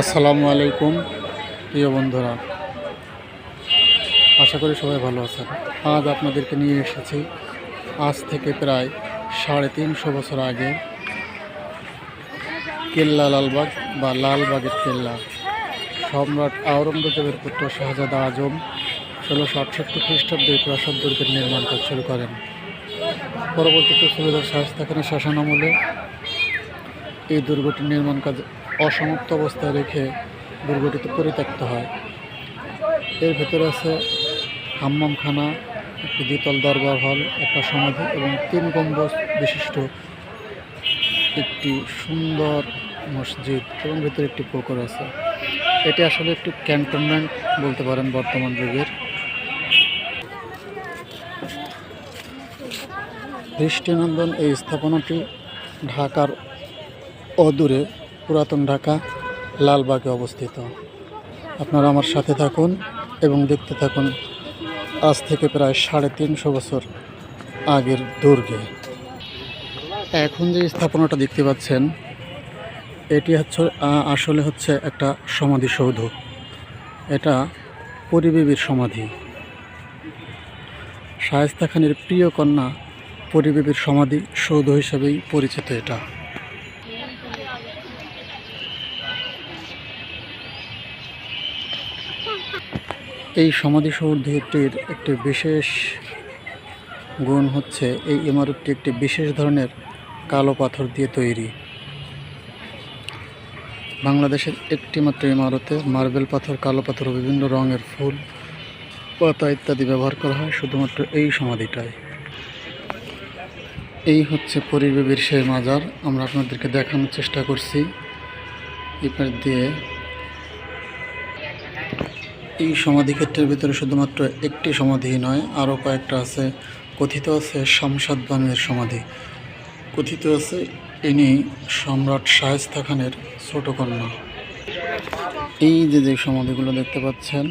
আসসালামু আলাইকুম, প্রিয় বন্ধুরা। আশা করি সবাই ভালো আছেন। আজ আপনাদেরকে নিয়ে এসেছি। আজ থেকে প্রায় সাড়ে তিনশো বছর আগে কেল্লা লালবাগ বা লালবাগের কেল্লা। সম্রাট আওরঙ্গজেবের পুত্র শাহজাদা আজম ষোলোশো আটষট্টি খ্রিস্টাব্দে প্রাসাদ দুর্গের নির্মাণ কাজ শুরু করেন। পরবর্তীতে সুবেদার শাহস্তা খানের শাসনামলে এই দুর্গটির নির্মাণ কাজ অসমাপ্ত অবস্থায় রেখে দুর্গটিতে পরিত্যক্ত হয়। এর ভেতরে আছে হাম্মামখানা, একটি দ্বিতল দরবার হল, একটা সমাধি এবং তিন গম্বুজ বিশিষ্ট একটি সুন্দর মসজিদ এবং ভেতরে একটি পুকুর আছে। এটি আসলে একটি ক্যান্টনমেন্ট বলতে পারেন বর্তমান যুগের। দৃষ্টিনন্দন এই স্থাপনাটি ঢাকার অদূরে পুরাতন ঢাকা, লালবাগে অবস্থিত। আপনারা আমার সাথে থাকুন এবং দেখতে থাকুন আজ থেকে প্রায় সাড়ে তিনশো বছর আগের দুর্গে। এখন যে স্থাপনাটা দেখতে পাচ্ছেন, এটি হচ্ছে আসলে হচ্ছে একটা সমাধিসৌধ এটা পরিবেবীর সমাধি। শায়েস্তা খানের প্রিয় কন্যা পরিবেবীর সমাধি সৌধ হিসেবেই পরিচিত এটা। এই সমাধিসৌধটির একটি বিশেষ গুণ হচ্ছে এই ইমারতটি একটি বিশেষ ধরনের কালো পাথর দিয়ে তৈরি। বাংলাদেশের একটি মাত্র ইমারতে মার্বেল পাথর, কালো পাথর, বিভিন্ন রঙের ফুল, পাতা ইত্যাদি ব্যবহার করা হয়, শুধুমাত্র এই সমাধিটায়। এই হচ্ছে পরিবেবীর সেই মাজার। আমরা আপনাদেরকে দেখানোর চেষ্টা করছি। এপার দিয়ে এই সমাধিক্ষেত্রের ভিতরে শুধুমাত্র একটি সমাধি নয়, আরও কয়েকটা আছে। কথিত আছে শামসাদ বানুয়ের সমাধি। কথিত আছে ইনি সম্রাট শায়েস্তা খানের ছোট কন্যা। এই যে যে সমাধিগুলো দেখতে পাচ্ছেন,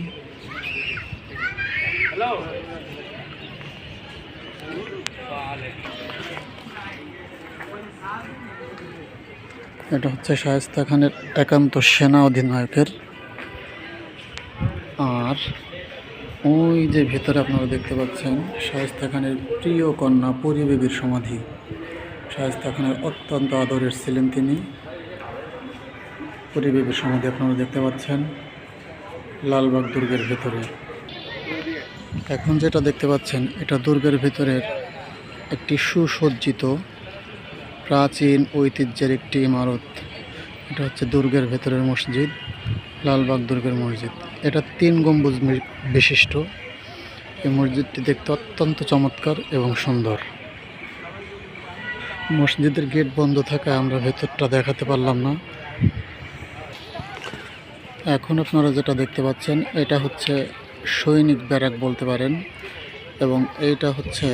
এটা হচ্ছে শায়েস্তা খানের একান্ত সেনা অধিনায়কের আর ওই যে ভেতরে আপনারা দেখতে পাচ্ছেন শায়েস্তা খানের প্রিয় কন্যা পরিবেবীর সমাধি। শায়েস্তা খানের অত্যন্ত আদরের ছিলেন তিনি। পরিবেবীর সমাধি আপনারা দেখতে পাচ্ছেন লালবাগ দুর্গের ভেতরে। এখন যেটা দেখতে পাচ্ছেন, এটা দুর্গের ভেতরের একটি সুসজ্জিত প্রাচীন ঐতিহ্যের একটি ইমারত। এটা হচ্ছে দুর্গের ভেতরের মসজিদ, লালবাগ দুর্গের মসজিদ। এটা তিন গম্বুজ বিশিষ্ট। এই মসজিদটি দেখতে অত্যন্ত চমৎকার এবং সুন্দর। মসজিদের গেট বন্ধ থাকায় আমরা ভেতরটা দেখাতে পারলাম না। এখন আপনারা যেটা দেখতে পাচ্ছেন, এটা হচ্ছে সৈনিক ব্যারাক বলতে পারেন এবং এইটা হচ্ছে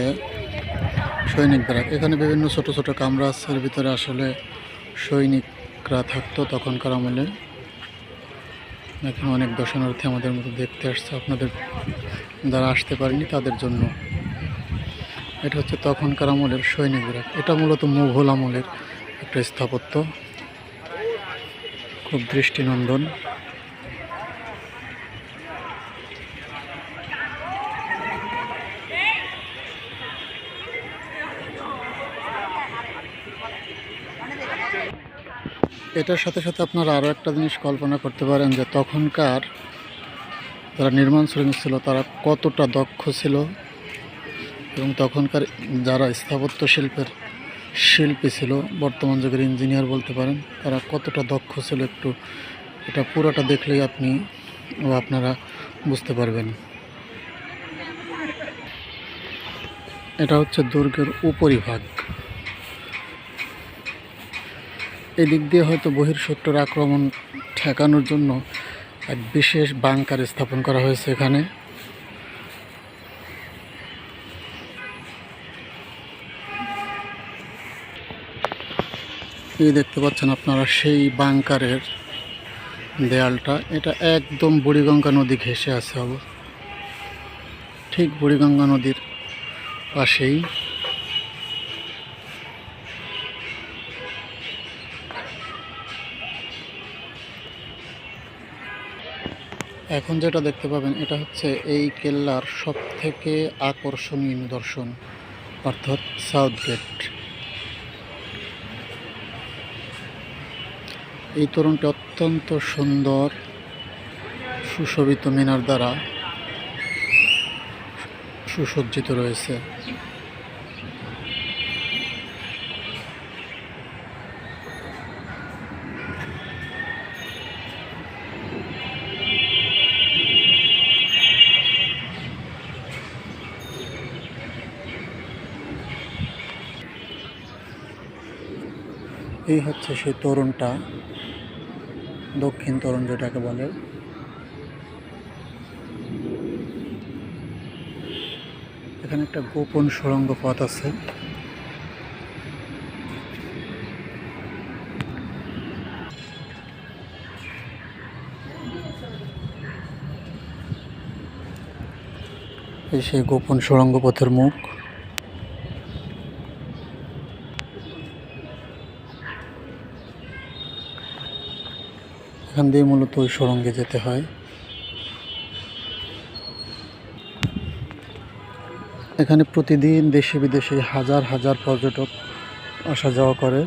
সৈনিক ব্যারাক। এখানে বিভিন্ন ছোট ছোট কামরা আছে ভিতরে আসলে সৈনিকরা থাকতো তখনকার আমলে। এখানে অনেক দর্শনার্থী আমাদের মতো দেখতে আসছে। আপনাদের যারা আসতে পারেনি তাদের জন্য। এটা হচ্ছে তখনকার আমলের সৈনিক বিরাট। এটা মূলত মুঘল আমলের একটা স্থাপত্য। খুব দৃষ্টিনন্দন। এটার সাথে সাথে আপনারা আরও একটা জিনিস কল্পনা করতে পারেন যে তখনকার যারা নির্মাণ শ্রমিক ছিল, তারা কতটা দক্ষ ছিল এবং তখনকার যারা স্থাপত্য শিল্পের শিল্পী ছিল, বর্তমান যুগের ইঞ্জিনিয়ার বলতে পারেন, তারা কতটা দক্ষ ছিল একটু এটা পুরোটা দেখলেই আপনি ও আপনারা বুঝতে পারবেন। এটা হচ্ছে দুর্গের উপরিভাগ। এদিক দিয়ে হয়তো বহির্শত্রুর আক্রমণ ঠেকানোর জন্য এক বিশেষ বাংকার স্থাপন করা হয়েছে এখানে। এই দেখতে পাচ্ছেন আপনারা সেই বাংকারের দেয়ালটা। এটা একদম বুড়িগঙ্গা নদী ঘেঁষে আছে অব ঠিক বুড়িগঙ্গা নদীর পাশেই। এখন যেটা দেখতে পাবেন, এটা হচ্ছে এই কেল্লার সব থেকে আকর্ষণীয় নিদর্শন, অর্থাৎ সাউথ গেট। এই তরুণটি অত্যন্ত সুন্দর, সুশোভিত মিনার দ্বারা সুসজ্জিত রয়েছে। এই হচ্ছে সেই তরুণটা, দক্ষিণ তরুণ যেটাকে বলে। এখানে একটা গোপন সুড়ঙ্গ পথ আছে। এই সেই গোপন সুড়ঙ্গ পথের মুখ। এখান দিয়ে মূলত ওই সুরঙ্গে যেতে হয়। এখানে প্রতিদিন দেশে বিদেশে হাজার হাজার পর্যটক আসা যাওয়া করে।